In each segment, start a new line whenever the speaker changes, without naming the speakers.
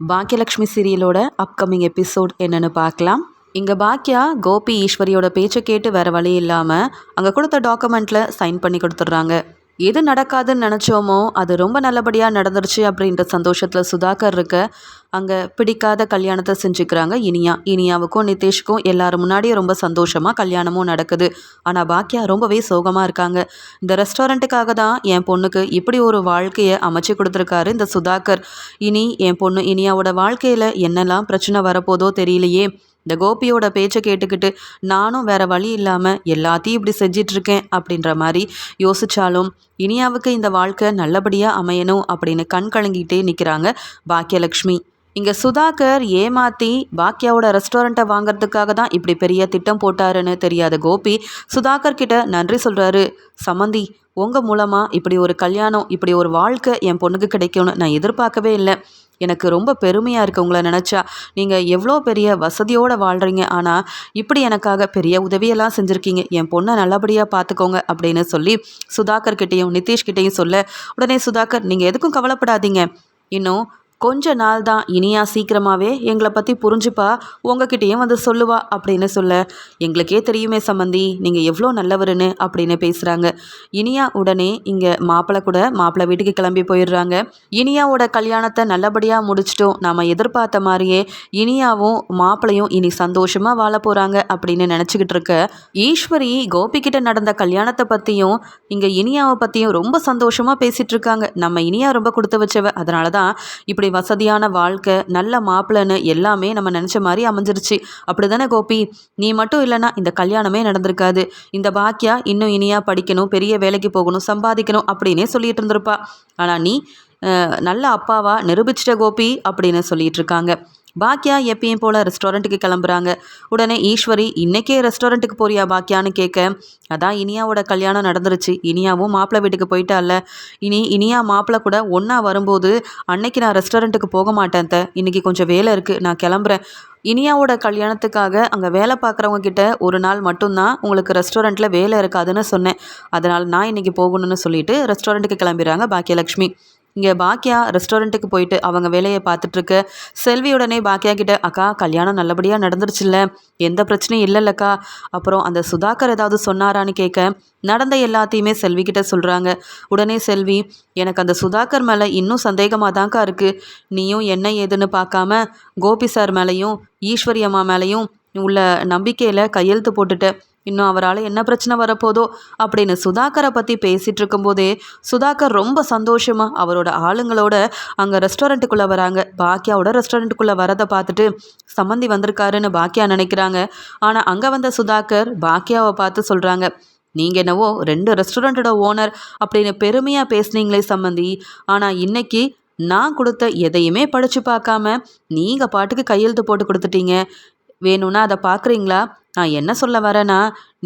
Bhagyalakshmi சீரியலோட upcoming episode என்னன்னு பார்க்கலாம். இங்கே பாக்கியா கோபி ஈஸ்வரியோட பேச்சை கேட்டு வேற வழி இல்லாமல் அங்கே கொடுத்த டாக்குமெண்ட்டில் சைன் பண்ணி கொடுத்துட்றாங்க. எது நடக்காதுன்னு நினச்சோமோ அது ரொம்ப நல்லபடியாக நடந்துருச்சு அப்படின்ற சந்தோஷத்தில் சுதாகர் இருக்க அங்கே பிடிக்காத கல்யாணத்தை செஞ்சுக்கிறாங்க இனியா. இனியாவுக்கும் நிதேஷ்க்கும் எல்லாரும் முன்னாடியும் ரொம்ப சந்தோஷமாக கல்யாணமும் நடக்குது. ஆனால் பாக்கியா ரொம்பவே சோகமாக இருக்காங்க. இந்த ரெஸ்டாரண்ட்டுக்காக தான் என் பொண்ணுக்கு இப்படி ஒரு வாழ்க்கையை அமைச்சு கொடுத்துருக்காரு இந்த சுதாகர். இனி என் பொண்ணு இனியாவோட வாழ்க்கையில் என்னெல்லாம் பிரச்சனை வரப்போதோ தெரியலையே. இந்த கோபியோட பேச்சை கேட்டுக்கிட்டு நானும் வேற வழி இல்லாமல் எல்லாத்தையும் இப்படி செஞ்சிட்ருக்கேன் அப்படின்ற மாதிரி யோசிச்சாலும் இனியாவுக்கு இந்த வாழ்க்கை நல்லபடியாக அமையணும் அப்படின்னு கண் கலங்கிட்டே நிற்கிறாங்க பாக்கியலக்ஷ்மி. இங்கே சுதாகர் ஏமாற்றி பாக்கியாவோட ரெஸ்டாரண்ட்டை வாங்குறதுக்காக தான் இப்படி பெரிய திட்டம் போட்டாருன்னு தெரியாத கோபி சுதாகர் கிட்ட நன்றி சொல்கிறாரு சமந்தி உங்கள் மூலமாக இப்படி ஒரு கல்யாணம் இப்படி ஒரு வாழ்க்கை என் பொண்ணுக்கு கிடைக்கும்னு நான் எதிர்பார்க்கவே இல்லை. எனக்கு ரொம்ப பெருமையாக இருக்குது உங்களை நினச்சா. நீங்கள் எவ்வளோ பெரிய வசதியோடு வாழ்கிறீங்க ஆனால் இப்படி எனக்காக பெரிய உதவியெல்லாம் செஞ்சுருக்கீங்க. என் பொண்ணை நல்லபடியாக பார்த்துக்கோங்க அப்படின்னு சொல்லி சுதாகர் கிட்டேயும் நிதிஷ்கிட்டேயும் சொல்ல உடனே சுதாகர் நீங்கள் எதுக்கும் கவலைப்படாதீங்க. இன்னும் கொஞ்ச நாள் தான் இனியா சீக்கிரமாகவே எங்களை பற்றி புரிஞ்சுப்பா உங்ககிட்டயும் வந்து சொல்லுவா அப்படின்னு சொல்ல. எங்களுக்கே தெரியுமே சம்மந்தி நீங்கள் எவ்வளோ நல்லவருன்னு அப்படின்னு பேசுகிறாங்க இனியா உடனே இங்கே மாப்பிள்ளை கூட மாப்பிள்ளை வீட்டுக்கு கிளம்பி போயிடுறாங்க. இனியாவோட கல்யாணத்தை நல்லபடியாக முடிச்சிட்டோம். நாம் எதிர்பார்த்த மாதிரியே இனியாவும் மாப்பிள்ளையும் இனி சந்தோஷமாக வாழ போகிறாங்க அப்படின்னு நினச்சிக்கிட்டு இருக்க ஈஸ்வரி கோபிக்கிட்ட நடந்த கல்யாணத்தை பற்றியும் இங்கே இனியாவை பற்றியும் ரொம்ப சந்தோஷமாக பேசிகிட்டு இருக்காங்க. நம்ம இனியா ரொம்ப கொடுத்து வச்சவ. அதனால தான் இப்படி இப்படி வசதியான வாழ்க்கை நல்ல மாப்பிள்ளைன்னு எல்லாமே நம்ம நினச்ச மாதிரி அமைஞ்சிருச்சு. அப்படி தானே கோபி? நீ மட்டும் இல்லைன்னா இந்த கல்யாணமே நடந்திருக்காது. இந்த பாக்கியா இன்னும் இனியாக படிக்கணும் பெரிய வேலைக்கு போகணும் சம்பாதிக்கணும் அப்படின்னே சொல்லிட்டு இருந்திருப்பா. ஆனால் நீ நல்ல அப்பாவா நிரூபிச்சிட்ட கோபி அப்படின்னு சொல்லிட்டு இருக்காங்க. பாக்கியா எப்பயும் போல் ரெஸ்டாரண்ட்டுக்கு கிளம்புறாங்க. உடனே ஈஸ்வரி இன்றைக்கே ரெஸ்டாரண்ட்டுக்கு போறியா பாக்கியான்னு கேட்க அதான் இனியாவோட கல்யாணம் நடந்துருச்சு. இனியாவும் மாப்பிள்ளை வீட்டுக்கு போயிட்டால. இனி இனியா மாப்பிள்ளை கூட ஒன்றா வரும்போது அன்னைக்கு நான் ரெஸ்டாரண்ட்டுக்கு போக மாட்டேன் த. இன்றைக்கி கொஞ்சம் வேலை இருக்குது நான் கிளம்புறேன். இனியாவோட கல்யாணத்துக்காக அங்கே வேலை பார்க்குறவங்க கிட்ட ஒரு நாள் மட்டும்தான் உங்களுக்கு ரெஸ்டாரண்ட்டில் வேலை இருக்காதுன்னு சொன்னேன். அதனால் நான் இன்றைக்கி போகணும்னு சொல்லிட்டு ரெஸ்டாரண்ட்டுக்கு கிளம்பிடுறாங்க பாக்கியலக்ஷ்மி இங்கே பாக்கியா ரெஸ்டாரண்ட்டுக்கு போயிட்டு அவங்க வேலையை பார்த்துட்ருக்க. செல்வியுடனே பாக்கியா கிட்ட அக்கா கல்யாணம் நல்லபடியாக நடந்துருச்சுல்ல. எந்த பிரச்சனையும் இல்லைல்லக்கா. அப்புறம் அந்த சுதாகர் ஏதாவது சொன்னாரான்னு கேட்க நடந்த எல்லாத்தையுமே செல்வி கிட்ட சொல்கிறாங்க உடனே செல்வி எனக்கு அந்த சுதாகர் மேலே இன்னும் சந்தேகமாக தான்க்கா இருக்குது நீயும் என்ன ஏதுன்னு பார்க்காம கோபி சார் மேலேயும் ஈஸ்வரி அம்மா மேலேயும் உள்ள நம்பிக்கையில் கையெழுத்து போட்டுட்ட. இன்னும் அவரால் என்ன பிரச்சனை வரப்போதோ அப்படின்னு சுதாகரை பற்றி பேசிகிட்டு இருக்கும்போதே சுதாகர் ரொம்ப சந்தோஷமாக அவரோட ஆளுங்களோட அங்கே ரெஸ்டாரண்ட்டுக்குள்ளே வராங்க. பாக்கியாவோட ரெஸ்டாரண்ட்டுக்குள்ளே வரதை பார்த்துட்டு சம்மந்தி வந்திருக்காருன்னு பாக்கியா நினைக்கிறாங்க. ஆனால் அங்கே வந்த சுதாகர் பாக்கியாவை பார்த்து சொல்கிறாங்க நீங்கள் என்னவோ ரெண்டு ரெஸ்டாரண்ட்டோட ஓனர் அப்படின்னு பெருமையாக பேசுனீங்களே சம்மந்தி. ஆனால் இன்னைக்கு நான் கொடுத்த எதையுமே படித்து பார்க்காம நீங்கள் பாட்டுக்கு கையெழுத்து போட்டு கொடுத்துட்டீங்க. வேணும்னா அதை பார்க்குறீங்களா? நான் என்ன சொல்ல வரேன்னா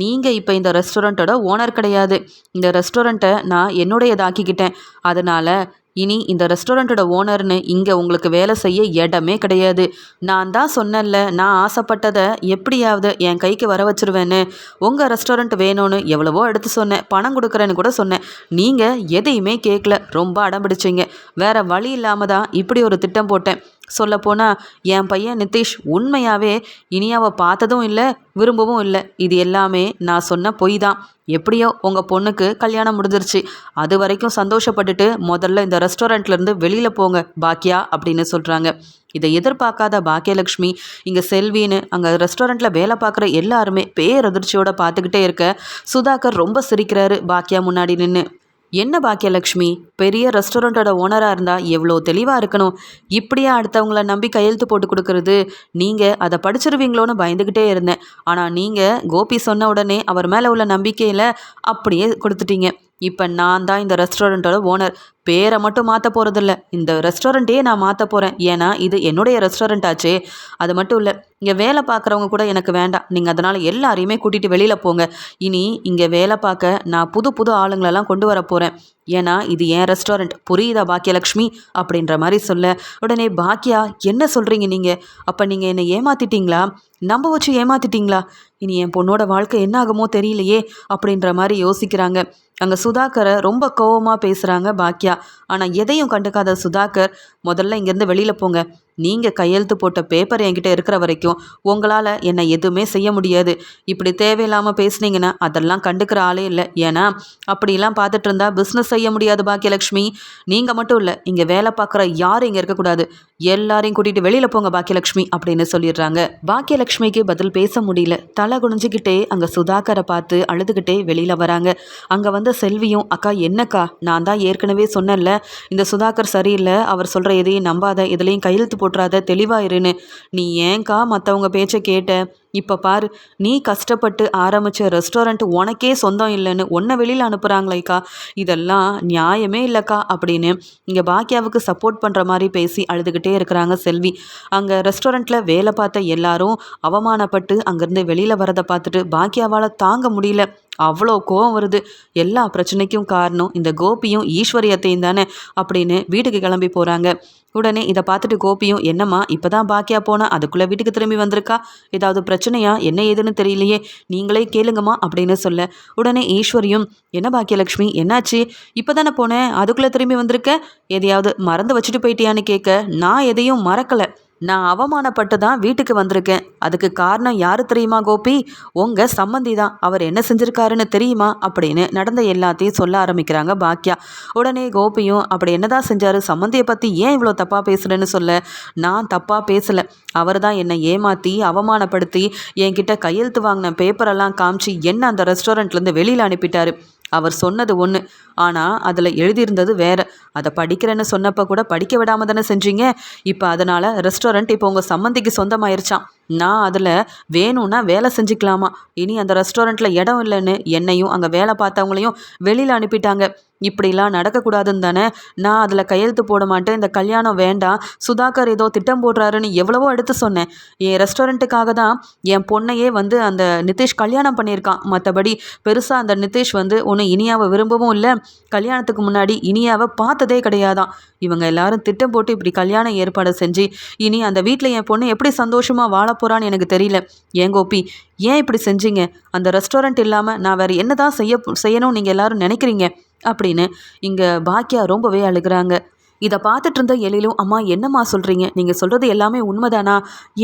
நீங்கள் இப்போ இந்த ரெஸ்டாரண்ட்டோட ஓனர் கிடையாது. இந்த ரெஸ்டாரண்ட்டை நான் என்னுடையதாக்கிக்கிட்டேன். அதனால் இனி இந்த ரெஸ்டாரண்ட்டோட ஓனர்னு இங்கே உங்களுக்கு வேலை செய்ய இடமே கிடையாது. நான் தான் சொன்னேன்ல நான் ஆசைப்பட்டதை எப்படியாவது என் கைக்கு வர வச்சுருவேன்னு. உங்கள் ரெஸ்டாரண்ட் வேணும்னு எவ்வளவோ எடுத்து சொன்னேன். பணம் கொடுக்குறேன்னு கூட சொன்னேன். நீங்கள் எதையுமே கேட்கல ரொம்ப அடம்பிடிச்சிங்க வேறு வழி இல்லாமல் தான் இப்படி ஒரு திட்டம் போட்டேன். சொல்லப்போனால் என் பையன் நிதிஷ் உண்மையாகவே இனியாவை பார்த்ததும் இல்லை விரும்பவும் இல்லை. இது எல்லாமே நான் சொன்ன பொய் தான் எப்படியோ உங்கள் பொண்ணுக்கு கல்யாணம் முடிஞ்சிருச்சு. அது வரைக்கும் சந்தோஷப்பட்டுட்டு முதல்ல இந்த ரெஸ்டாரண்ட்லேருந்து வெளியில் போங்க பாக்கியா அப்படின்னு சொல்கிறாங்க இதை எதிர்பார்க்காத பாக்கியலக்ஷ்மி இங்கே செல்வின்னு அங்கே ரெஸ்டாரண்ட்டில் வேலை பார்க்குற எல்லாருமே பேரதிர்ச்சியோடு பார்த்துக்கிட்டே இருக்க சுதாகர் ரொம்ப சிரிக்கிறாரு பாக்கியா முன்னாடி நின்று என்ன பாக்கியலக்ஷ்மி? பெரிய ரெஸ்டாரண்ட்டோட ஓனராக இருந்தால் எவ்வளோ தெளிவாக இருக்கணும். இப்படியே அடுத்தவங்கள நம்பி கையெழுத்து போட்டு கொடுக்கறது? நீங்கள் அதை படிச்சிருவீங்களோன்னு பயந்துக்கிட்டே இருந்தேன். ஆனால் நீங்கள் கோபி சொன்ன உடனே அவர் மேலே உள்ள நம்பிக்கையில் அப்படியே கொடுத்துட்டீங்க. இப்போ நான் தான் இந்த ரெஸ்டாரண்ட்டோட ஓனர் பேரை மட்டும் மாற்ற போகிறதில்ல இந்த ரெஸ்டாரண்ட்டையே நான் மாற்ற போகிறேன் ஏன்னா இது என்னுடைய ரெஸ்டாரண்ட் ஆச்சே. அது மட்டும் இல்லை இங்கே வேலை பார்க்குறவங்க கூட எனக்கு வேண்டாம். நீங்கள் அதனால் எல்லாரையுமே கூட்டிகிட்டு வெளியில் போங்க. இனி இங்கே வேலை பார்க்க நான் புது புது ஆளுங்களெல்லாம் கொண்டு வர போகிறேன் ஏன்னா இது என் ரெஸ்டாரண்ட் புரியுதா பாக்கியலக்ஷ்மி? அப்படின்ற மாதிரி சொல்ல உடனே பாக்கியா என்ன சொல்கிறீங்க நீங்கள் அப்போ நீங்கள் என்னை ஏமாத்திட்டீங்களா? நம்ப வச்சு ஏமாத்திட்டீங்களா? இனி என் பொண்ணோட வாழ்க்கை என்ன ஆகுமோ தெரியலையே அப்படின்ற மாதிரி யோசிக்கிறாங்க. அங்கே சுதாகரை ரொம்ப கோவமாக பேசுகிறாங்க பாக்கியா. ஆனால் எதையும் கண்டுக்காத சுதாகர் முதல்ல இங்கேருந்து வெளியில் போங்க. நீங்கள் கையெழுத்து போட்ட பேப்பர் என்கிட்ட இருக்கிற வரைக்கும் உங்களால் என்னை எதுவுமே செய்ய முடியாது. இப்படி தேவையில்லாமல் பேசுனீங்கன்னா அதெல்லாம் கண்டுக்கிற ஆளே இல்லை. ஏன்னா அப்படிலாம் பார்த்துட்டு இருந்தா பிஸ்னஸ் செய்ய முடியாது பாக்கியலட்சுமி. நீங்கள் மட்டும் இல்லை இங்கே வேலை பார்க்குற யாரும் இங்கே இருக்கக்கூடாது. எல்லாரையும் கூட்டிகிட்டு வெளியில் போங்க பாக்கியலட்சுமி அப்படின்னு சொல்லிடுறாங்க. பாக்கியலட்சுமிக்கு பதில் பேச முடியல. தலை குனிஞ்சுக்கிட்டே அங்கே சுதாகரை பார்த்து அழுதுகிட்டே வெளியில் வராங்க. அங்கே வந்த செல்வியும் அக்கா என்னக்கா? நான் தான் ஏற்கனவே சொன்னேன்ல இந்த சுதாகர் சரியில்லை அவர் சொல்கிற எதையும் நம்பாத இதுலேயும் கையெழுத்து போட்டு போட்டுறாத தெளிவாயிருன்னு நீ ஏன்க்கா மற்றவங்க பேச்சை கேட்ட? இப்போ பாரு நீ கஷ்டப்பட்டு ஆரம்பித்த ரெஸ்டாரண்ட் உனக்கே சொந்தம் இல்லைன்னு உன்னை வெளியில் அனுப்புகிறாங்களேக்கா இதெல்லாம் நியாயமே இல்லைக்கா அப்படின்னு இங்கே பாக்கியாவுக்கு சப்போர்ட் பண்ணுற மாதிரி பேசி அழுதுகிட்டே இருக்கிறாங்க செல்வி. அங்கே ரெஸ்டாரண்ட்டில் வேலை பார்த்த எல்லாரும் அவமானப்பட்டு அங்கேருந்து வெளியில் வரதை பார்த்துட்டு பாக்கியாவால் தாங்க முடியல. அவ்வளோ கோவம் வருது. எல்லா பிரச்சனைக்கும் காரணம் இந்த கோபியும் ஈஸ்வரியத்தையும் தானே அப்படின்னு வீட்டுக்கு கிளம்பி போகிறாங்க உடனே இதை பார்த்துட்டு கோபியும் என்னம்மா இப்போ தான் பாக்கியா போனா? அதுக்குள்ளே வீட்டுக்கு திரும்பி வந்திருக்கா? ஏதாவது பிரச்சனையா? என்ன ஏதுன்னு தெரியலையே. நீங்களே கேளுங்கம்மா அப்படின்னு சொல்ல உடனே ஈஸ்வரியும் என்ன பாக்கியலட்சுமி என்னாச்சு? இப்போ தானே போனேன் அதுக்குள்ளே திரும்பி வந்திருக்க? எதையாவது மறந்து வச்சுட்டு போயிட்டியான்னு கேட்க நான் எதையும் மறக்கலை. நான் அவமானப்பட்டு தான் வீட்டுக்கு வந்திருக்கேன். அதுக்கு காரணம் யார் தெரியுமா கோபி? உங்கள் சம்மந்தி தான். அவர் என்ன செஞ்சுருக்காருன்னு தெரியுமா? அப்படின்னு நடந்த எல்லாத்தையும் சொல்ல ஆரம்பிக்கிறாங்க பாக்கியா உடனே கோபியும் அப்படி என்னதான் செஞ்சார்? சம்மந்தியை பற்றி ஏன் இவ்வளோ தப்பாக பேசுகிறேன்னு சொல்ல? நான் தப்பாக பேசலை. அவர் தான் என்னை ஏமாற்றி அவமானப்படுத்தி என்கிட்ட கையெழுத்து வாங்கின பேப்பரெல்லாம் காமிச்சு என்ன அந்த ரெஸ்டாரண்ட்லேருந்து வெளியில் அனுப்பிட்டாரு? அவர் சொன்னது ஒன்று ஆனால் அதில் எழுதியிருந்தது வேறு. அதை படிக்கிறேன்னு சொன்னப்போ கூட படிக்க விடாமல் தானே செஞ்சீங்க? இப்போ அதனால் ரெஸ்டாரண்ட் இப்போ உங்கள் சம்மந்திக்கு சொந்தமாயிருச்சான் நான் அதில் வேணும்னா வேலை செஞ்சுக்கலாமா? இனி அந்த ரெஸ்டாரண்ட்டில் இடம் இல்லைன்னு என்னையும் அங்கே வேலை பார்த்தவங்களையும் வெளியில் அனுப்பிட்டாங்க. இப்படிலாம் நடக்கக்கூடாதுன்னு தானே நான் அதில் கையெழுத்து போட மாட்டேன். இந்த கல்யாணம் வேண்டாம். சுதாகர் ஏதோ திட்டம் போடுறாருன்னு எவ்வளவோ எடுத்து சொன்னேன். என் ரெஸ்டாரண்ட்டுக்காக தான் என் பொண்ணையே வந்து அந்த நிதிஷ் கல்யாணம் பண்ணியிருக்கான். மற்றபடி பெருசாக அந்த நிதிஷ் வந்து ஒன்று இனியாவை விரும்பவும் இல்லை. கல்யாணத்துக்கு முன்னாடி இனியாவை பார்த்ததே கிடையாதான். இவங்க எல்லாரும் திட்டம் போட்டு இப்படி கல்யாணம் ஏற்பாடு செஞ்சு இனி அந்த வீட்டில் என் பொண்ணு எப்படி சந்தோஷமாக வாழ போகிறான்னு எனக்கு தெரியல. ஏன் கோபி ஏன் இப்படி செஞ்சீங்க? அந்த ரெஸ்டாரண்ட் இல்லாமல் நான் வேறு என்ன தான் செய்ய செய்யணும்னு நீங்கள் எல்லோரும் நினைக்கிறீங்க? அப்படின்னு இங்கே பாக்கியா ரொம்பவே அழுகிறாங்க. இதை பார்த்துட்டு இருந்த எழிலும் அம்மா என்னம்மா சொல்கிறீங்க நீங்கள் சொல்கிறது எல்லாமே உண்மைதானா?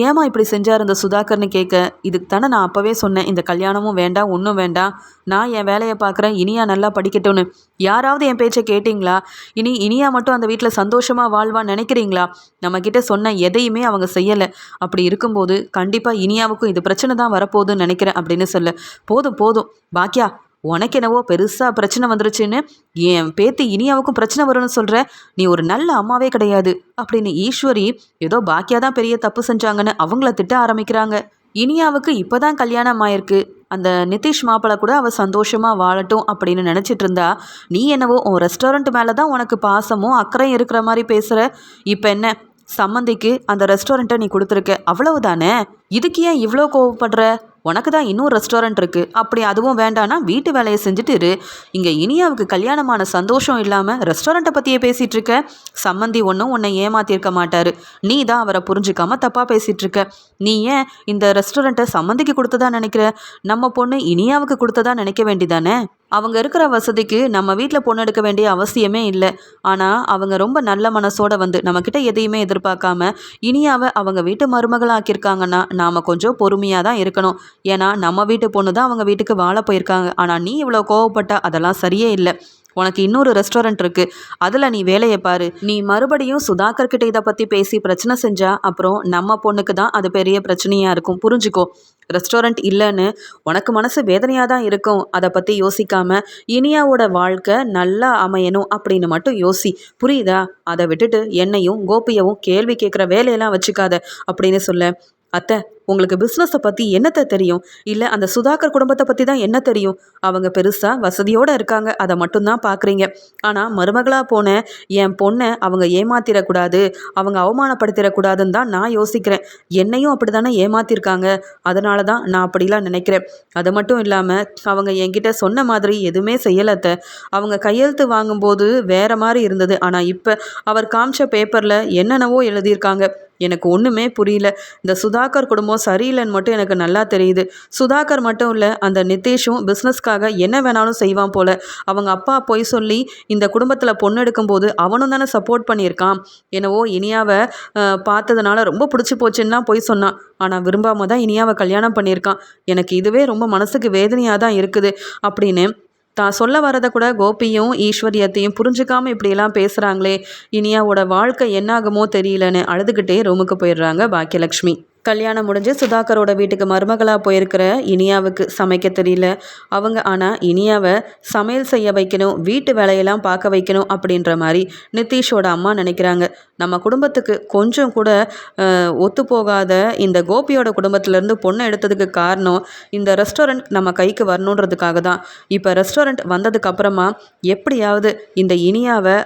ஏமா இப்படி செஞ்சார் இந்த சுதாகர்னு கேட்க? இதுக்கு தானே நான் அப்போவே சொன்னேன் இந்த கல்யாணமும் வேண்டாம் ஒன்றும் வேண்டாம் நான் என் வேலையை பார்க்குறேன் இனியா நல்லா படிக்கட்டும்னு. யாராவது என் பேச்சை கேட்டிங்களா? இனி இனியா மட்டும் அந்த வீட்டில் சந்தோஷமாக வாழ்வான்னு நினைக்கிறீங்களா? நம்மக்கிட்ட சொன்ன எதையுமே அவங்க செய்யலை. அப்படி இருக்கும்போது கண்டிப்பாக இனியாவுக்கும் இது பிரச்சனை தான் வரப்போகுதுன்னு நினைக்கிறேன் அப்படின்னு சொல்ல. போதும் போதும். பாக்கியா உனக்கு என்னவோ பெருசாக பிரச்சனை வந்துருச்சுன்னு என் பேத்தி இனியாவுக்கும் பிரச்சனை வரும்னு சொல்கிற நீ ஒரு நல்ல அம்மாவே கிடையாது அப்படின்னு ஈஸ்வரி ஏதோ பாக்கியா தான் பெரிய தப்பு செஞ்சாங்கன்னு அவங்கள திட்ட ஆரம்பிக்கிறாங்க. இனியாவுக்கு இப்போ தான் கல்யாணம் ஆயிருக்கு. அந்த நிதிஷ் மாப்பிள்ளை கூட அவள் சந்தோஷமாக வாழட்டும் அப்படின்னு நினச்சிட்டு இருந்தா நீ என்னவோ உன் ரெஸ்டாரண்ட் மேலே தான் உனக்கு பாசமும் அக்கறையும் இருக்கிற மாதிரி பேசுகிற இப்போ என்ன? சம்மந்திக்கு அந்த ரெஸ்டாரண்ட்டை நீ கொடுத்துருக்க. அவ்வளவுதானே? இதுக்கு ஏன் இவ்வளோ கோவப்படுற? உனக்கு தான் இன்னும் ரெஸ்டாரண்ட் இருக்குது அப்படி அதுவும் வேண்டானா வீட்டு வேலையை செஞ்சுட்டு இரு. இங்கே இனியாவுக்கு கல்யாணமான சந்தோஷம் இல்லாமல் ரெஸ்டாரண்ட்டை பற்றியே பேசிகிட்டு இருக்க. சம்மந்தி ஒன்றும் உன்னை ஏமாத்திருக்க மாட்டார். நீ தான் அவரை புரிஞ்சுக்காம தப்பாக பேசிகிட்டு இருக்க. நீ ஏன் இந்த ரெஸ்டாரண்ட்டை சம்மந்திக்கு கொடுத்ததா நினைக்கிற? நம்ம பொண்ணு இனியாவுக்கு கொடுத்ததா நினைக்க வேண்டிதானே? அவங்க இருக்கிற வசதிக்கு நம்ம வீட்டில் பொண்ணு எடுக்க வேண்டிய அவசியமே இல்லை. ஆனால் அவங்க ரொம்ப நல்ல மனசோட வந்து நம்மக்கிட்ட எதையுமே எதிர்பார்க்காம இனியாவை அவங்க வீட்டு மருமகளாக்கியிருக்காங்கன்னா நாம் கொஞ்சம் பொறுமையாக தான் இருக்கணும். ஏன்னா நம்ம வீட்டு பொண்ணு தான் அவங்க வீட்டுக்கு வாழ போயிருக்காங்க. ஆனால் நீ இவ்வளோ கோவப்பட்ட அதெல்லாம் சரியே இல்லை. உனக்கு இன்னொரு ரெஸ்டாரண்ட் இருக்குது அதில் நீ வேலையை பாரு. நீ மறுபடியும் சுதாகர் கிட்ட இதை பற்றி பேசி பிரச்சனை செஞ்சா அப்புறம் நம்ம பொண்ணுக்கு தான் அது பெரிய பிரச்சனையாக இருக்கும். புரிஞ்சுக்கோ. ரெஸ்டாரண்ட் இல்லைன்னு உனக்கு மனசு வேதனையாக தான் இருக்கும். அதை பற்றி யோசிக்காம இனியாவோட வாழ்க்கை நல்லா அமையணும் அப்படின்னு மட்டும் யோசி. புரியுதா? அதை விட்டுட்டு என்னையும் கோபியவும் கேள்வி கேட்குற வேலையெல்லாம் வச்சுக்காத அப்படின்னு சொல்ல. அத்தை உங்களுக்கு பிஸ்னஸை பற்றி என்னத்தை தெரியும்? இல்லை அந்த சுதாகர் குடும்பத்தை பற்றி தான் என்ன தெரியும்? அவங்க பெருசாக வசதியோடு இருக்காங்க. அதை மட்டும்தான் பார்க்குறீங்க ஆனால் மருமகளாக போன என் பொண்ணை அவங்க ஏமாத்திடக்கூடாது அவங்க அவமானப்படுத்திடக்கூடாதுன்னு தான் நான் யோசிக்கிறேன். என்னையும் அப்படி தானே ஏமாத்திருக்காங்க. அதனால தான் நான் அப்படிலாம் நினைக்கிறேன். அது மட்டும் இல்லாமல் அவங்க என்கிட்ட சொன்ன மாதிரி எதுவுமே செய்யலத்த. அவங்க கையெழுத்து வாங்கும்போது வேற மாதிரி இருந்தது. ஆனால் இப்போ அவர் காமிச்ச பேப்பரில் என்னென்னவோ எழுதியிருக்காங்க. எனக்கு ஒன்றுமே புரியல. இந்த சுதாகர் குடும்பம் சரியில்லைன்னு மட்டும் எனக்கு நல்லா தெரியுது. சுதாகர் மட்டும் இல்லை அந்த நிதேஷும் பிஸ்னஸ்க்காக என்ன வேணாலும் செய்வான் போல. அவங்க அப்பா போய் சொல்லி இந்த குடும்பத்தில் பொண்ணு எடுக்கும்போது அவனும் தானே சப்போர்ட் பண்ணியிருக்கான். என்னவோ இனியாவை பார்த்ததுனால ரொம்ப பிடிச்சி போச்சுன்னா போய் சொன்னான். ஆனால் விரும்பாம தான் இனியாவை கல்யாணம் பண்ணியிருக்கான். எனக்கு இதுவே ரொம்ப மனசுக்கு வேதனையாக தான் இருக்குது. அப்படின்னு தான் சொல்ல வரதை கூட கோபியும் ஈஸ்வரியத்தையும் புரிஞ்சுக்காம இப்படியெல்லாம் பேசுகிறாங்களே இனியாவோட வாழ்க்கை என்னாகுமோ தெரியலன்னு அழுதுகிட்டே ரூமுக்கு போயிடுறாங்க பாக்கியலக்ஷ்மி. கல்யாணம் முடிஞ்சு சுதாகரோட வீட்டுக்கு மருமகளாக போயிருக்கிற இனியாவுக்கு சமைக்க தெரியல. அவங்க ஆனால் இனியாவை சமையல் செய்ய வைக்கணும் வீட்டு வேலையெல்லாம் பார்க்க வைக்கணும் அப்படின்ற மாதிரி நிதிஷோட அம்மா நினைக்கிறாங்க. நம்ம குடும்பத்துக்கு கொஞ்சம் கூட ஒத்து ஒத்துப்போகாத இந்த கோபியோட குடும்பத்திலேருந்து பொண்ணை எடுத்ததுக்கு காரணம் இந்த ரெஸ்டாரண்ட் நம்ம கைக்கு வரணுன்றதுக்காக தான். இப்போ ரெஸ்டாரண்ட் வந்ததுக்கப்புறமா எப்படியாவது இந்த இனியாவை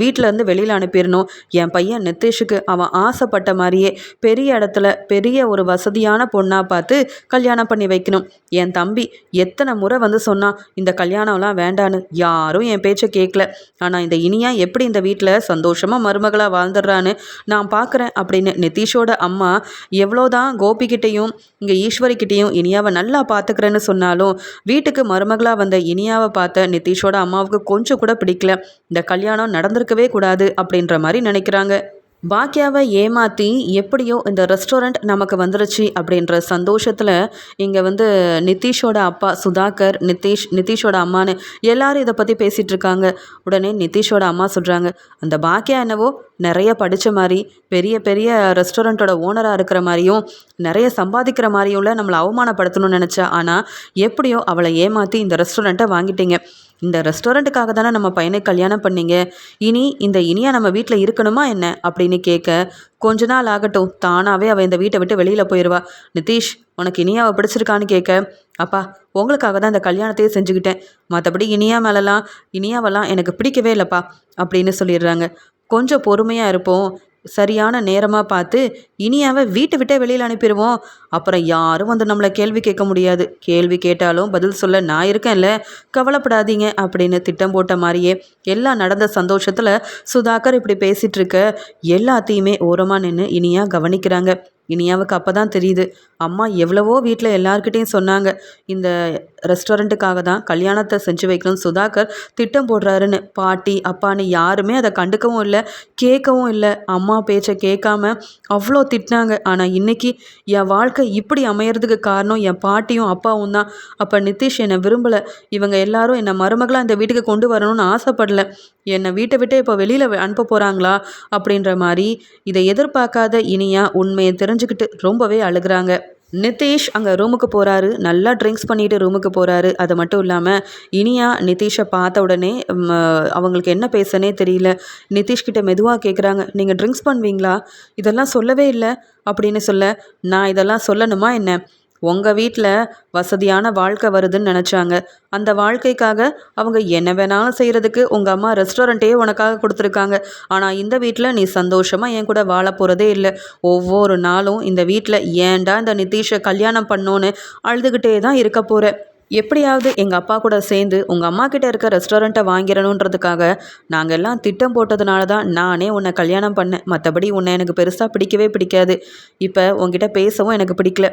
வீட்டிலேருந்து வெளியில் அனுப்பிடணும். என் பையன் நிதிஷுக்கு அவன் ஆசைப்பட்ட மாதிரியே பெரிய இடத்துல பெரிய ஒரு வசதியான பொண்ணாக பார்த்து கல்யாணம் பண்ணி வைக்கணும். என் தம்பி எத்தனை முறை வந்து சொன்னான் இந்த கல்யாணம்லாம் வேண்டான்னு யாரும் என் பேச்சை கேட்கல ஆனால் இந்த இனியா எப்படி இந்த வீட்டில் சந்தோஷமாக மருமகளாக வாழ்ந்துடுறான்னு நான் பார்க்குறேன் அப்படின்னு நிதிஷோட அம்மா எவ்வளோதான் கோபிக்கிட்டேயும் இங்கே ஈஸ்வரிக்கிட்டேயும் இனியாவை நல்லா பார்த்துக்கிறேன்னு சொன்னாலும் வீட்டுக்கு மருமகளாக வந்த இனியாவை பார்த்த நிதிஷோட அம்மாவுக்கு கொஞ்சம் கூட பிடிக்கல. இந்த கல்யாணம் நடந்திருக்கவே கூடாது அப்படின்ற மாதிரி நினைக்கிறாங்க. பாக்கியாவை ஏமாற்றி எப்படியோ இந்த ரெஸ்டாரண்ட் நமக்கு வந்துருச்சு அப்படின்ற சந்தோஷத்தில் இங்கே வந்து நிதிஷோட அப்பா சுதாகர் நிதிஷ் நிதிஷோட அம்மான்னு எல்லாரும் இதை பற்றி பேசிகிட்டு இருக்காங்க. உடனே நிதிஷோட அம்மா சொல்கிறாங்க அந்த பாக்கியா என்னவோ நிறைய படித்த மாதிரி பெரிய பெரிய ரெஸ்டாரண்ட்டோட ஓனராக இருக்கிற மாதிரியும் நிறைய சம்பாதிக்கிற மாதிரியும்ல நம்மளை அவமானப்படுத்தணும்னு நினச்சா ஆனால் எப்படியோ அவளை ஏமாற்றி இந்த ரெஸ்டாரண்ட்டை வாங்கிட்டீங்க. இந்த ரெஸ்டாரண்ட்டுக்காக தானே நம்ம பையனை கல்யாணம் பண்ணீங்க? இனி இந்த இனியா நம்ம வீட்டில் இருக்கணுமா என்ன? அப்படின்னு கேட்க கொஞ்ச நாள் ஆகட்டும் தானாகவே அவள் இந்த வீட்டை விட்டு வெளியில் போயிடுவா நிதிஷ் உனக்கு இனியாவை பிடிச்சிருக்கான்னு கேட்க அப்பா உங்களுக்காக தான் இந்த கல்யாணத்தையே செஞ்சுக்கிட்டேன். மற்றபடி இனியா மேலெலாம் இனியாவெல்லாம் எனக்கு பிடிக்கவே இல்லைப்பா அப்படின்னு சொல்லிடுறாங்க. கொஞ்சம் பொறுமையாக இருப்போம். சரியான நேரமாக பார்த்து இனியாவை வீட்டை விட்டே வெளியில் அனுப்பிடுவோம் அப்புறம் யாரும் வந்து நம்மளை கேள்வி கேட்க முடியாது. கேள்வி கேட்டாலும் பதில் சொல்ல நான் இருக்கேன்ல கவலைப்படாதீங்க அப்படின்னு திட்டம் போட்ட மாதிரியே எல்லாம் நடந்த சந்தோஷத்தில் சுதாகர் இப்படி பேசிகிட்டு இருக்க எல்லாத்தையுமே ஓரமாக நின்று இனியா கவனிக்கிறாங்க. இனியாவுக்கு அப்போ தான் தெரியுது. அம்மா எவ்வளவோ வீட்டில் எல்லார்கிட்டேயும் சொன்னாங்க. இந்த ரெஸ்டாரண்ட்டுக்காக தான் கல்யாணத்தை செஞ்சு வைக்கணும் சுதாகர் திட்டம் போடுறாருன்னு. பாட்டி அப்பான்னு யாருமே அதை கண்டுக்கவும் இல்லை கேட்கவும் இல்லை. அம்மா பேச்சை கேட்காம அவ்வளோ திட்டினாங்க. ஆனால் இன்னைக்கு என் வாழ்க்கை இப்படி அமையறதுக்கு காரணம் என் பாட்டியும் அப்பாவும் தான். அப்போ நிதிஷ் என்னை விரும்பலை. இவங்க எல்லாரும் என்னை மருமகளாக இந்த வீட்டுக்கு கொண்டு வரணும்னு ஆசைப்படல. என்னை வீட்டை விட்டு இப்போ வெளியில் அனுப்ப போகிறாங்களா அப்படின்ற மாதிரி இதை எதிர்பார்க்காத இனியா உண்மையை தெரிஞ்சுக்கிட்டு ரொம்பவே அழுகுறாங்க. நிதிஷ் அங்கே ரூமுக்கு போகிறாரு நல்லா ட்ரிங்க்ஸ் பண்ணிட்டு ரூமுக்கு போகிறாரு அது மட்டும் இல்லாமல் இனியா நிதிஷை பார்த்த உடனே அவங்களுக்கு என்ன பேசனே தெரியல. நிதிஷ் கிட்ட மெதுவாக கேட்குறாங்க நீங்கள் ட்ரிங்க்ஸ் பண்ணுவீங்களா? இதெல்லாம் சொல்லவே இல்லை. அப்படின்னு சொல்ல நான் இதெல்லாம் சொல்லணுமா என்ன? உங்கள் வீட்டில் வசதியான வாழ்க்கை வருதுன்னு நினச்சாங்க. அந்த வாழ்க்கைக்காக அவங்க என்ன வேணாலும் செய்கிறதுக்கு உங்கள் அம்மா ரெஸ்டாரண்ட்டையே உனக்காக கொடுத்துருக்காங்க. ஆனால் இந்த வீட்டில் நீ சந்தோஷமாக என் கூட வாழ போகிறதே இல்லை. ஒவ்வொரு நாளும் இந்த வீட்டில் ஏன்டா இந்த நிதிஷை கல்யாணம் பண்ணோன்னு அழுதுகிட்டே தான் இருக்க போகிற எப்படியாவது எங்கள் அப்பா கூட சேர்ந்து உங்கள் அம்மா கிட்ட இருக்க ரெஸ்டாரண்ட்டை வாங்கிடணுன்றதுக்காக நாங்கள் எல்லாம் திட்டம் போட்டதுனால தான் நானே உன்னை கல்யாணம் பண்ணேன். மற்றபடி உன்னை எனக்கு பெருசாக பிடிக்கவே பிடிக்காது. இப்போ உங்ககிட்ட பேசவும் எனக்கு பிடிக்கல.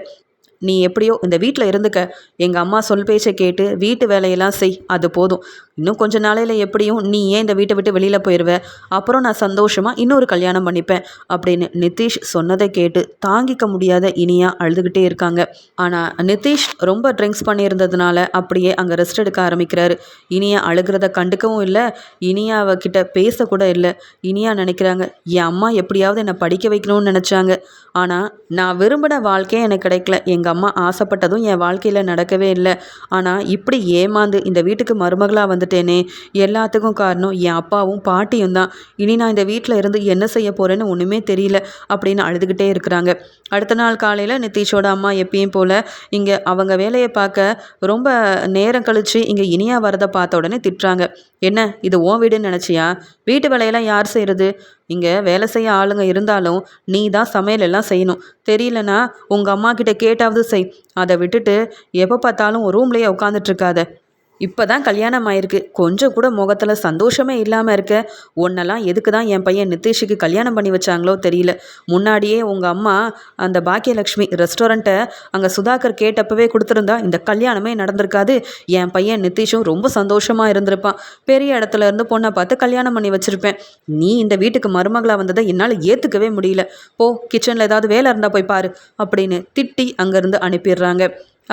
நீ எப்படியோ இந்த வீட்டில் இருந்துக்க. எங்கள் அம்மா சொல் பேச்சை கேட்டு வீட்டு வேலையெல்லாம் செய் அது போதும். இன்னும் கொஞ்ச நாளையில் எப்படியும் நீ ஏன் இந்த வீட்டை விட்டு வெளியில் போயிடுவ அப்புறம் நான் சந்தோஷமாக இன்னொரு கல்யாணம் பண்ணிப்பேன் அப்படின்னு நிதிஷ் சொன்னதை கேட்டு தாங்கிக்க முடியாத இனியா அழுதுகிட்டே இருக்காங்க. ஆனால் நிதிஷ் ரொம்ப ட்ரிங்க்ஸ் பண்ணியிருந்ததுனால அப்படியே அங்கே ரெஸ்ட் எடுக்க ஆரம்பிக்கிறாரு. இனியா அழுகிறத கண்டுக்கவும் இல்லை இனியாவை கிட்ட பேசக்கூட இல்லை. இனியா நினைக்கிறாங்க என் அம்மா எப்படியாவது என்னை படிக்க வைக்கணும்னு நினச்சாங்க. ஆனால் நான் விரும்பின வாழ்க்கையே எனக்கு கிடைக்கல. எங்கள் அம்மா ஆசைப்பட்டதும் என் வாழ்க்கையில் நடக்கவே இல்லை. ஆனால் இப்படி ஏமாந்து இந்த வீட்டுக்கு மருமகளாக வந்து வந்துட்டேனே. எல்லாத்துக்கும் காரணம் என் அப்பாவும் பாட்டியும் தான். இனி நான் இந்த வீட்டில் இருந்து என்ன செய்ய போகிறேன்னு ஒன்றுமே தெரியல அப்படின்னு அழுதுகிட்டே இருக்கிறாங்க. அடுத்த நாள் காலையில் நிதிஷோட அம்மா எப்பயும் போல் இங்கே அவங்க வேலையை பார்க்க ரொம்ப நேரம் கழித்து இங்கே இனியா வரதை பார்த்த உடனே திட்டுறாங்க. என்ன இது ஓ வீடுன்னு நினச்சியா? வீட்டு வேலையெல்லாம் யார் செய்கிறது இங்கே வேலை செய்ய ஆளுங்க இருந்தாலும் நீ தான் சமையல் எல்லாம் செய்யணும். தெரியலனா உங்கள் அம்மா கிட்ட கேட்டாவது செய். அதை விட்டுட்டு எப்போ பார்த்தாலும் ரூம்லேயே உட்காந்துட்டு இருக்காத. இப்போ தான் கல்யாணம் ஆயிருக்கு கொஞ்சம் கூட முகத்தில் சந்தோஷமே இல்லாமல் இருக்க. உன்னெல்லாம் எதுக்கு தான் என் பையன் நித்தேஷுக்கு கல்யாணம் பண்ணி வச்சாங்களோ தெரியல. முன்னாடியே உங்கள் அம்மா அந்த பாக்கியலக்ஷ்மி ரெஸ்டாரண்ட்டை அங்கே சுதாகர் கேட்டப்பவே கொடுத்துருந்தா இந்த கல்யாணமே நடந்திருக்காது. என் பையன் நிதிஷும் ரொம்ப சந்தோஷமாக இருந்திருப்பான். பெரிய இடத்துல இருந்து பொண்ணை பார்த்து கல்யாணம் பண்ணி வச்சுருப்பேன். நீ இந்த வீட்டுக்கு மருமகளாக வந்ததை என்னால் ஏற்றுக்கவே முடியல. போ கிச்சனில் ஏதாவது வேலை இருந்தால் போய் பாரு அப்படின்னு திட்டி அங்கேருந்து அனுப்பிடுறாங்க.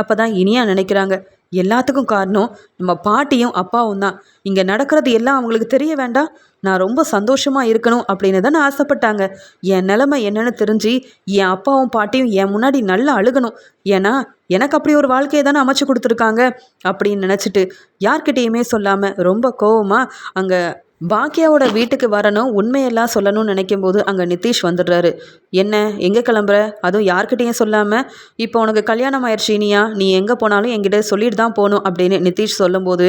அப்போ தான் இனியா நினைக்கிறாங்க எல்லாத்துக்கும் காரணம் நம்ம பாட்டியும் அப்பாவும் தான். இங்கே நடக்கிறது எல்லாம் அவங்களுக்கு தெரிய வேண்டாம். நான் ரொம்ப சந்தோஷமாக இருக்கணும் அப்படின்னு தானே ஆசைப்பட்டாங்க. என் நிலமை என்னன்னு தெரிஞ்சு என் அப்பாவும் பாட்டியும் என் முன்னாடி நல்லா அழுகணும். ஏன்னா எனக்கு அப்படி ஒரு வாழ்க்கையை தானே அமைச்சு கொடுத்துருக்காங்க அப்படின்னு நினச்சிட்டு யார்கிட்டேயுமே சொல்லாமல் ரொம்ப கோவமாக அங்கே பாக்கியாவோட வீட்டுக்கு வரணும் உண்மையெல்லாம் சொல்லணும்னு நினைக்கும் போது அங்கே நிதிஷ் வந்துடுறாரு. என்ன எங்கே கிளம்புற? அதுவும் யார்கிட்டையும் சொல்லாமல் இப்போ உனக்கு கல்யாணம் ஆயிடுச்சு இனியா நீ எங்கே போனாலும் என்கிட்ட சொல்லிட்டு தான் போகணும் அப்படின்னு நிதிஷ் சொல்லும்போது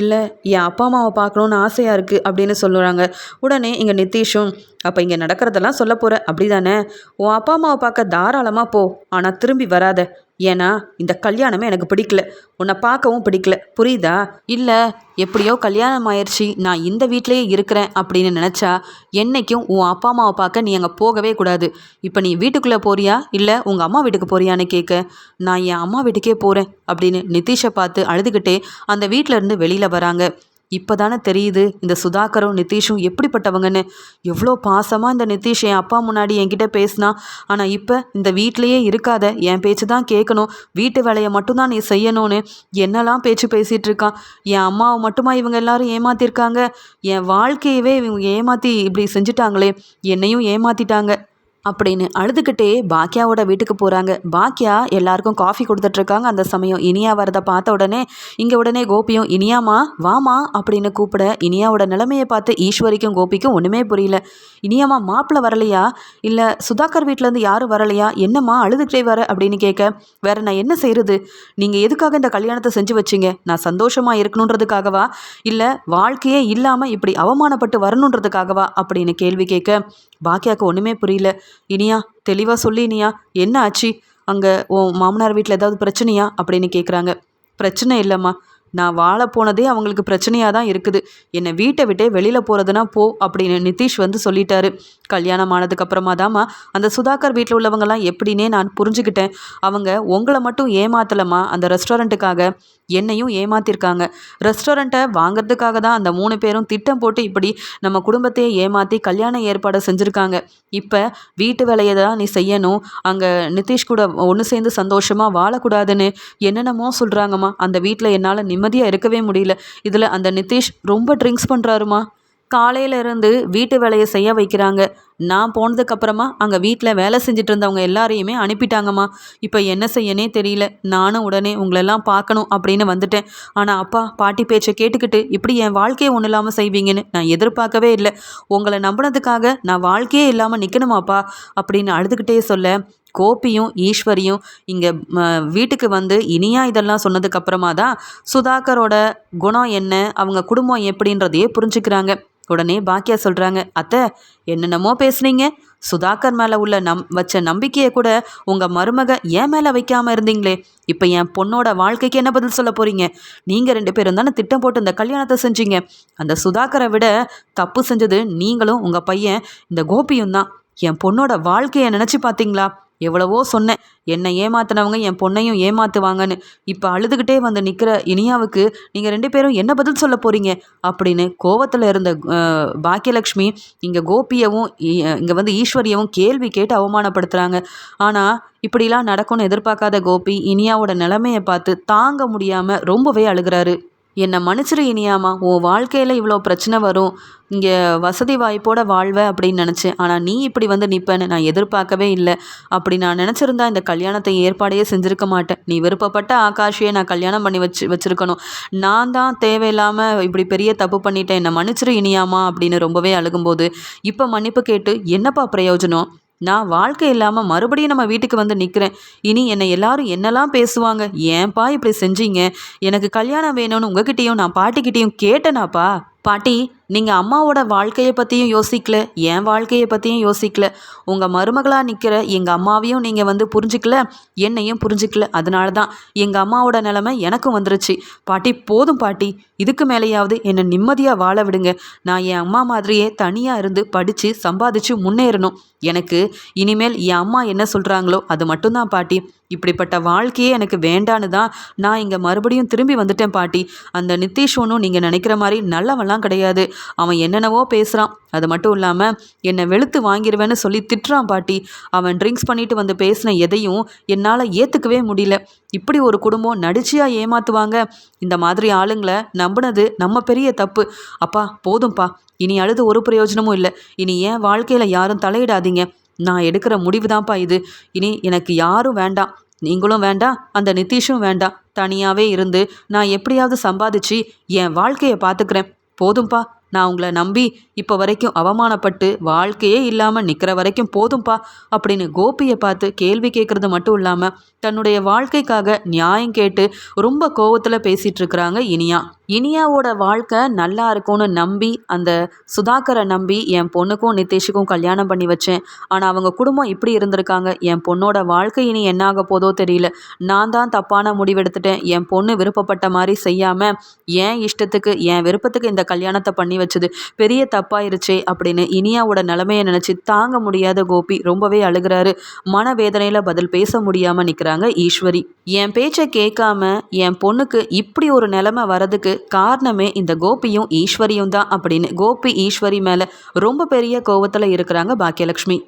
இல்லை என் அப்பா அம்மாவை பார்க்கணுன்னு ஆசையாக இருக்குது அப்படின்னு சொல்லுறாங்க. உடனே இங்கே நிதிஷும் அப்போ இங்கே நடக்கிறதெல்லாம் சொல்ல போகிற அப்படி தானே உன் அப்பா அம்மாவை பார்க்க தாராளமாக போ ஆனால் திரும்பி வராத. ஏன்னா இந்த கல்யாணமே எனக்கு பிடிக்கல. உன்னை பார்க்கவும் பிடிக்கல. புரியுதா? இல்லை எப்படியோ கல்யாணம் ஆயிடுச்சு நான் இந்த வீட்லேயே இருக்கிறேன் அப்படின்னு நினச்சா என்னைக்கும் உன் அப்பா அம்மாவை பார்க்க நீ அங்கே போகவே கூடாது. இப்போ நீ வீட்டுக்குள்ளே போறியா? இல்லை உங்கள் அம்மா வீட்டுக்கு போறியான்னு கேட்க நான் என் அம்மா வீட்டுக்கே போகிறேன் அப்படின்னு நிதிஷை பார்த்து அழுதுகிட்டே அந்த வீட்டிலேருந்து வெளியில் வராங்க. இப்போ தானே தெரியுது இந்த சுதாகரும் நிதிஷும் எப்படிப்பட்டவங்கன்னு. எவ்வளோ பாசமாக இந்த நிதிஷ் என் அப்பா முன்னாடி என்கிட்ட பேசினா. ஆனால் இப்போ இந்த வீட்லேயே இருக்காத என் பேச்சு தான் கேட்கணும் வீட்டு வேலையை மட்டும்தான் நீ செய்யணும்னு என்னெல்லாம் பேச்சு பேசிகிட்டு இருக்கான். என் அம்மாவை மட்டுமா இவங்க எல்லாரும் ஏமாத்திருக்காங்க? என் வாழ்க்கையவே இவங்க ஏமாற்றி இப்படி செஞ்சுட்டாங்களே என்னையும் ஏமாத்திட்டாங்க. அப்படின்னு அழுதுகிட்டே பாக்கியாவோட வீட்டுக்கு போகிறாங்க பாக்கியா எல்லாருக்கும் காஃபி கொடுத்துட்ருக்காங்க அந்த சமயம் இனியா வரதை பார்த்த உடனே இங்கே உடனே கோபியும் இனியாமா வாமா அப்படின்னு கூப்பிட இனியாவோட நிலைமையை பார்த்து ஈஸ்வரிக்கும் கோபிக்கும் ஒன்றுமே புரியல. இனியாமா மாப்பிள்ளை வரலையா? இல்லை சுதாகர் வீட்டிலேருந்து யாரும் வரலையா? என்னம்மா அழுதுகிட்டே வர அப்படின்னு கேட்க வேற நான் என்ன செய்கிறது நீங்கள் எதுக்காக இந்த கல்யாணத்தை செஞ்சு வச்சிங்க? நான் சந்தோஷமாக இருக்கணுன்றதுக்காகவா? இல்லை வாழ்க்கையே இல்லாமல் இப்படி அவமானப்பட்டு வரணுன்றதுக்காகவா? அப்படின்னு கேள்வி கேட்க பாக்கியாவுக்கு ஒன்றுமே புரியல. இனியா தெளிவாக சொல்லி இனியா என்ன ஆச்சு? அங்கே உன் மாமனார் வீட்டில் ஏதாவது பிரச்சனையா? அப்படின்னு கேட்குறாங்க பிரச்சனை இல்லைம்மா. நான் வாழ போனதே அவங்களுக்கு பிரச்சனையாக தான் இருக்குது. என்னை வீட்டை விட்டே வெளியில் போகிறதுனா போ அப்படின்னு நிதிஷ் வந்து சொல்லிட்டாரு. கல்யாணம் ஆனதுக்கப்புறமா தாம்மா அந்த சுதாகர் வீட்டில் உள்ளவங்கலாம் எப்படின்னே நான் புரிஞ்சுக்கிட்டேன் அவங்க உங்களை மட்டும் ஏமாத்தலம்மா அந்த ரெஸ்டாரண்ட்டுக்காக. என்னையும் ஏமாத்திருக்காங்க. ரெஸ்டாரண்ட்டை வாங்கிறதுக்காக தான் அந்த மூணு பேரும் திட்டம் போட்டு இப்படி நம்ம குடும்பத்தையே ஏமாற்றி கல்யாண ஏற்பாடை செஞ்சுருக்காங்க. இப்போ வீட்டு வேலையை தான் நீ செய்யணும். அங்கே நிதிஷ் கூட ஒன்று சேர்ந்து சந்தோஷமாக வாழக்கூடாதுன்னு என்னென்னமோ சொல்கிறாங்கம்மா அந்த வீட்டில் என்னால் நிம்மதியாக இருக்கவே முடியல. இதில் அந்த நிதிஷ் ரொம்ப ட்ரிங்க்ஸ் பண்ணுறாருமா காலையிலேருந்து வீட்டு வேலையை செய்ய வைக்கிறாங்க. நான் போனதுக்கப்புறமா அங்கே வீட்டில் வேலை செஞ்சுட்டு இருந்தவங்க எல்லாரையுமே அனுப்பிட்டாங்கம்மா. இப்போ என்ன செய்யனே தெரியல. நானும் உடனே உங்களெல்லாம் பார்க்கணும் அப்படின்னு வந்துட்டேன். ஆனால் அப்பா பாட்டி பேச்சை கேட்டுக்கிட்டு இப்படி என் வாழ்க்கையை ஒன்றும் இல்லாமல் செய்வீங்கன்னு நான் எதிர்பார்க்கவே இல்லை. உங்களை நம்பினதுக்காக நான் வாழ்க்கையே இல்லாமல் நிற்கணுமாப்பா அப்படின்னு அழுதுகிட்டே சொல்ல கோபியும் ஈஸ்வரியும் இங்கே வீட்டுக்கு வந்து இனியா இதெல்லாம் சொன்னதுக்கப்புறமா தான் சுதாகரோட குணம் என்ன அவங்க குடும்பம் எப்படின்றதையே புரிஞ்சுக்கிறாங்க. உடனே பாக்கியா சொல்கிறாங்க அத்தை என்னென்னமோ பேசுனீங்க. சுதாகர் மேலே உள்ள நம் வச்ச நம்பிக்கையை கூட உங்கள் மருமக ஏன் மேலே வைக்காமல் இருந்தீங்களே? இப்போ என் பொண்ணோட வாழ்க்கைக்கு என்ன பதில் சொல்ல போகிறீங்க நீங்கள் ரெண்டு பேரும் தானே திட்டம் போட்டு இந்த கல்யாணத்தை செஞ்சீங்க. அந்த சுதாகரை விட தப்பு செஞ்சது நீங்களும் உங்கள் பையன் இந்த கோபியும் தான். என் பொண்ணோட வாழ்க்கையை நினச்சி பார்த்தீங்களா எவ்வளவோ சொன்னேன். என்னை ஏமாத்தினவங்க என் பொண்ணையும் ஏமாத்துவாங்கன்னு. இப்போ அழுதுகிட்டே வந்து நிற்கிற இனியாவுக்கு நீங்கள் ரெண்டு பேரும் என்ன பதில் சொல்ல போகிறீங்க அப்படின்னு கோவத்தில் இருந்த பாக்கியலக்ஷ்மி இங்கே கோபியவும் இங்கே வந்து ஈஸ்வரியவும் கேள்வி கேட்டு அவமானப்படுத்துகிறாங்க ஆனால் இப்படிலாம் நடக்கும்னு எதிர்பார்க்காத கோபி இனியாவோட நிலைமையை பார்த்து தாங்க முடியாமல் ரொம்பவே அழுகிறாரு. என்னை மன்னிச்சிரு இனியாமா உன் வாழ்க்கையில் இவ்வளோ பிரச்சனை வரும். இங்கே வசதி வாய்ப்போட வாழ்வ அப்படின்னு நினச்சேன். ஆனால் நீ இப்படி வந்து நிற்பேன்னு நான் எதிர்பார்க்கவே இல்லை. அப்படி நான் நினச்சிருந்தா இந்த கல்யாணத்தை ஏற்பாடையே செஞ்சுருக்க மாட்டேன். நீ விருப்பப்பட்ட ஆகாஷியை நான் கல்யாணம் பண்ணி வச்சு வச்சுருக்கணும். நான் தான் தேவையில்லாமல் இப்படி பெரிய தப்பு பண்ணிட்டேன். என்னை மன்னிச்சிரு இனியாமா அப்படின்னு ரொம்பவே அழுகும்போது இப்போ மன்னிப்பு கேட்டு என்னப்பா பிரயோஜனம்? நான் வாழ்க்கை இல்லாமல் மறுபடியும் நம்ம வீட்டுக்கு வந்து நிற்கிறேன் இனி என்னை எல்லாரும் என்னெல்லாம் பேசுவாங்க? ஏன்பா இப்படி செஞ்சீங்க? எனக்கு கல்யாணம் வேணும்னு உங்ககிட்டயும் நான் பாட்டிக்கிட்டேயும் கேட்டேனாப்பா. பாட்டி நீங்கள் அம்மாவோட வாழ்க்கையை பற்றியும் யோசிக்கல என் வாழ்க்கையை பற்றியும் யோசிக்கல. உங்கள் மருமகளாக நிற்கிற எங்கள் அம்மாவையும் நீங்கள் வந்து புரிஞ்சிக்கல என்னையும் புரிஞ்சிக்கல. அதனால தான் எங்கள் அம்மாவோட நிலமை எனக்கும் வந்துருச்சு. பாட்டி போதும் பாட்டி. இதுக்கு மேலேயாவது என்னை நிம்மதியாக வாழ விடுங்க. நான் என் அம்மா மாதிரியே தனியாக இருந்து படித்து சம்பாதிச்சு முன்னேறணும். எனக்கு இனிமேல் என் அம்மா என்ன சொல்கிறாங்களோ அது மட்டும்தான் பாட்டி. இப்படிப்பட்ட வாழ்க்கையே எனக்கு வேண்டான்னு தான் நான் இங்கே மறுபடியும் திரும்பி வந்துட்டேன் பாட்டி. அந்த நிதிஷ் ஒன்றும் நீங்கள் நினைக்கிற மாதிரி நல்லவன்லாம் கிடையாது. அவன் என்னென்னவோ பேசுகிறான் அது மட்டும் இல்லாமல் என்னை வெளுத்து வாங்கிடுவேன்னு சொல்லி திட்டுறான் பாட்டி. அவன் ட்ரிங்க்ஸ் பண்ணிட்டு வந்து பேசின எதையும் என்னால் ஏற்றுக்கவே முடியல. இப்படி ஒரு குடும்பம் நடிச்சியாக ஏமாற்றுவாங்க இந்த மாதிரி ஆளுங்களை நம்பினது நம்ம பெரிய தப்பு. அப்பா போதும்ப்பா இனி அழுது ஒரு பிரயோஜனமும் இல்லை. இனி ஏன் வாழ்க்கையில் யாரும் தலையிடாதீங்க. நான் எடுக்கிற முடிவு தான்ப்பா இது. இனி எனக்கு யாரும் வேண்டாம். நீங்களும் வேண்டாம். அந்த நிதிஷும் வேண்டாம். தனியாகவே இருந்து நான் எப்படியாவது சம்பாதிச்சு என் வாழ்க்கையை பார்த்துக்கிறேன். போதும்ப்பா. நான் உங்களை நம்பி இப்போ வரைக்கும் அவமானப்பட்டு வாழ்க்கையே இல்லாமல் நிற்கிற வரைக்கும் போதும்பா அப்படின்னு கோபியை பார்த்து கேள்வி கேட்குறது மட்டும் இல்லாமல் தன்னுடைய வாழ்க்கைக்காக நியாயம் கேட்டு ரொம்ப கோவத்தில் பேசிகிட்டு இருக்கிறாங்க இனியா. இனியாவோட வாழ்க்கை நல்லா இருக்கும்னு நம்பி அந்த சுதாகரை நம்பி என் பொண்ணுக்கும் நித்தேஷுக்கும் கல்யாணம் பண்ணி வச்சேன். ஆனால் அவங்க குடும்பம் இப்படி இருந்திருக்காங்க. என் பொண்ணோட வாழ்க்கை இனி என்னாக போதோ தெரியல. நான் தான் தப்பான முடிவெடுத்துட்டேன். என் பொண்ணு விருப்பப்பட்ட மாதிரி செய்யாமல் என் இஷ்டத்துக்கு என் விருப்பத்துக்கு இந்த கல்யாணத்தை பண்ணி வச்சது. பெரிய தப்பு தப்பாயிருச்சே அப்படின்னு இனியாவோட நிலைமையை நினச்சி தாங்க முடியாத கோபி ரொம்பவே அழுகிறாரு. மனவேதனையில் பதில் பேச முடியாமல் நிற்கிறாங்க ஈஸ்வரி. என் பேச்சை கேட்காம என் பொண்ணுக்கு இப்படி ஒரு நிலைமை வரதுக்கு காரணமே இந்த கோபியும் ஈஸ்வரியும் தான் அப்படின்னு கோபி ஈஸ்வரி மேலே ரொம்ப பெரிய கோவத்தில் இருக்கிறாங்க பாக்கியலட்சுமி